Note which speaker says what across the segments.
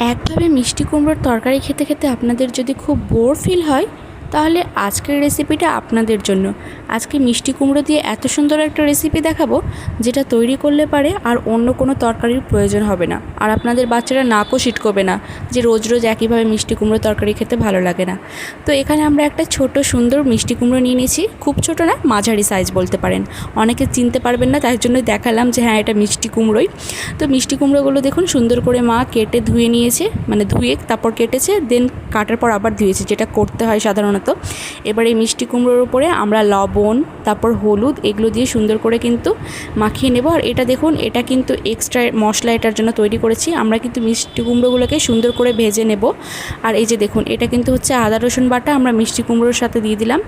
Speaker 1: একভাবে মিষ্টি কুমড়োর তরকারি খেতে খেতে আপনাদের যদি খুব বোর ফিল হয় তাহলে আজকের রেসিপিটা আপনাদের জন্য। আজকে মিষ্টি কুমড়ো দিয়ে এত সুন্দর একটা রেসিপি দেখাবো, যেটা তৈরি করলে পারে আর অন্য কোনো তরকারির প্রয়োজন হবে না। আর আপনাদের বাচ্চারা নাকও সিটকোবে না যে রোজ রোজ একইভাবে মিষ্টি কুমড়ো তরকারি খেতে ভালো লাগে না। তো এখানে আমরা একটা ছোট সুন্দর মিষ্টি কুমড়ো নিয়ে নিয়েছি। খুব ছোট না, মাঝারি সাইজ বলতে পারেন। অনেকে চিনতে পারবেন না, তাই জন্য দেখালাম যে হ্যাঁ এটা মিষ্টি কুমড়োই। তো মিষ্টি কুমড়োগুলো দেখুন সুন্দর করে মা কেটে ধুয়ে নিয়েছে মানে ধুয়ে তারপর কেটেছে দেন কাটার পর আবার ধুয়েছে, যেটা করতে হয় সাধারণত। এবার এই মিষ্টি কুমড়োর উপরে আমরা লবণ, তারপর হলুদ, এগুলো দিয়ে সুন্দর করে কিন্তু মাখিয়ে নেব। আর এটা দেখুন, এটা কিন্তু এক্সট্রা মশলা এটার জন্য তৈরি করেছি। আমরা কিন্তু মিষ্টি কুমড়োগুলোকে সুন্দর করে ভেজে নেব। আর এই যে দেখুন, এটা কিন্তু হচ্ছে আদা, রসুন বাটা আমরা মিষ্টি কুমড়োর সাথে দিয়ে দিলাম।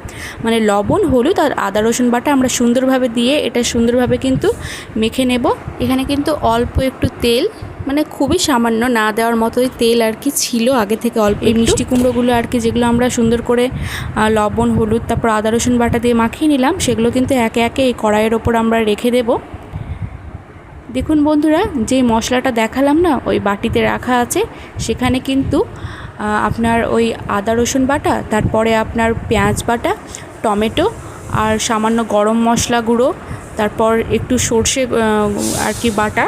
Speaker 1: মানে লবণ, হলুদ আর আদা, রসুন বাটা আমরা সুন্দরভাবে দিয়ে এটা সুন্দরভাবে কিন্তু মেখে নেব। এখানে কিন্তু অল্প একটু তেল মানে খুবই সামান্য না দেওয়ার মতোই তেল আর কি ছিল আগে থেকে অল্প। এই মিষ্টি কুমড়োগুলো আর কি যেগুলো আমরা সুন্দর করে লবণ হলুদ তারপর আদা রসুন বাটা দিয়ে মাখিয়ে নিলাম সেগুলো কিন্তু একে একে এই কড়াইয়ের ওপর আমরা রেখে দেবো। দেখুন বন্ধুরা যে মশলাটা দেখালাম না ওই বাটিতে রাখা আছে সেখানে কিন্তু আপনার ওই আদা রসুন বাটা তারপরে আপনার পেঁয়াজ বাটা টমেটো আর সামান্য গরম মশলা গুঁড়ো তারপর একটু সর্ষে আর কি বাটা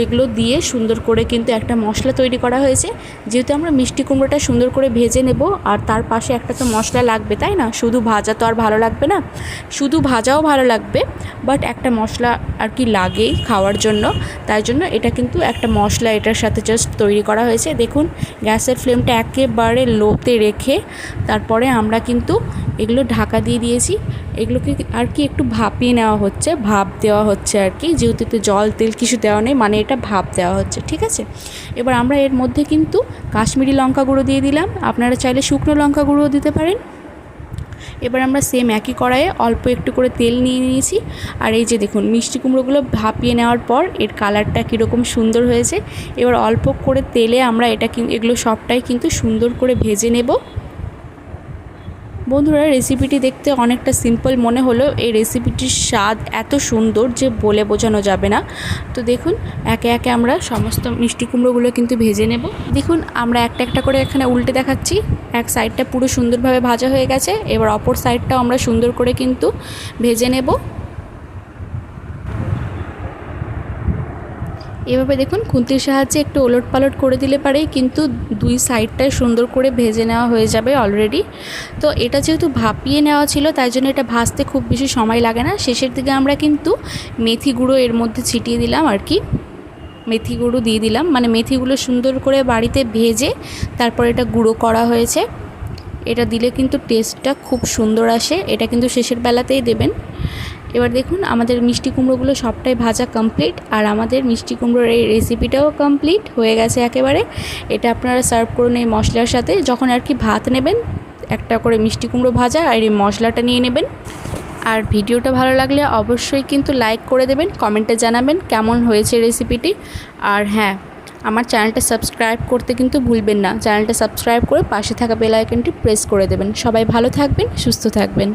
Speaker 1: এগুলো দিয়ে সুন্দর করে কিন্তু একটা মশলা তৈরি করা হয়েছে। যেহেতু আমরা মিষ্টি কুমড়োটা সুন্দর করে ভেজে নেব, আর তার পাশে একটা তো মশলা লাগবে, তাই না? শুধু ভাজা তো আর ভালো লাগবে না। শুধু ভাজাও ভালো লাগবে বাট একটা মশলা আর কি লাগেই খাওয়ার জন্য। তাই জন্য এটা কিন্তু একটা মশলা এটার সাথে জাস্ট তৈরি করা হয়েছে। দেখুন, গ্যাসের ফ্লেমটা একেবারে লোতে রেখে তারপরে আমরা কিন্তু এগুলো ঢাকা দিয়ে দিয়েছি। এগুলোকে আর কি একটু ভাপিয়ে নেওয়া হচ্ছে, ভাপ দেওয়া হচ্ছে আর কি। যেহেতু এতে জল, তেল কিছু দেওয়া নেই মানে এটা ভাপ দেওয়া হচ্ছে, ঠিক আছে? এবার আমরা এর মধ্যে কিন্তু কাশ্মীরি লঙ্কা গুঁড়ো দিয়ে দিলাম। আপনারা চাইলে শুকনো লঙ্কা গুঁড়ো দিতে পারেন। এবার আমরা সেম একই কড়াইয়ে অল্প একটু করে তেল নিয়ে নিয়েছি। আর এই যে দেখুন, মিষ্টি কুমড়োগুলো ভাপিয়ে নেওয়ার পর এর কালারটা কীরকম সুন্দর হয়েছে। এবার অল্প করে তেলে আমরা এটা এগুলো সবটাই কিন্তু সুন্দর করে ভেজে নেব। বন্ধুরা রেসিপিটি দেখতে অনেকটা সিম্পল মনে হলো এই রেসিপিটির স্বাদ এত সুন্দর যে বলে বোঝানো যাবে না। তো দেখুন, একে একে আমরা সমস্ত মিষ্টি কুমড়োগুলো কিন্তু ভেজে নেব। দেখুন, আমরা একটা একটা করে এখানে উল্টে দেখাচ্ছি। এক সাইডটা পুরো সুন্দরভাবে ভাজা হয়ে গেছে। এবার অপর সাইডটাও আমরা সুন্দর করে কিন্তু ভেজে নেব। এভাবে দেখুন, খুন্তির সাহায্যে একটু ওলট পালট করে দিলে পারেই কিন্তু দুই সাইডটাই সুন্দর করে ভেজে নেওয়া হয়ে যাবে অলরেডি তো এটা যেহেতু ভাপিয়ে নেওয়া ছিল, তাই জন্য এটা ভাজতে খুব বেশি সময় লাগে না। শেষের দিকে আমরা কিন্তু মেথি গুঁড়ো এর মধ্যে ছিটিয়ে দিলাম আর কি। মেথি গুঁড়ো দিয়ে দিলাম। মানে মেথিগুলো সুন্দর করে বাড়িতে ভেজে তারপর এটা গুঁড়ো করা হয়েছে। এটা দিলে কিন্তু টেস্টটা খুব সুন্দর আসে। এটা কিন্তু শেষের বেলাতেই দেবেন। এবার দেখুন, আমাদের মিষ্টি কুমড়োগুলো সবটাই ভাজা কমপ্লিট আর আমাদের মিষ্টি কুমড়োর এই রেসিপিটাও কমপ্লিট হয়ে গেছে একেবারে। এটা আপনারা সার্ভ করুন এই মশলার সাথে। যখন আর কি ভাত নেবেন, একটা করে মিষ্টি কুমড়ো ভাজা আর এই মশলাটা নিয়ে নেবেন। আর ভিডিওটা ভালো লাগলে অবশ্যই কিন্তু লাইক করে দেবেন কমেন্টে জানাবেন কেমন হয়েছে রেসিপিটি আর হ্যাঁ আমার চ্যানেলটা সাবস্ক্রাইব করতে কিন্তু ভুলবেন না। চ্যানেলটা সাবস্ক্রাইব করে পাশে থাকা বেল আইকনটি প্রেস করে দেবেন। সবাই ভালো থাকবেন, সুস্থ থাকবেন।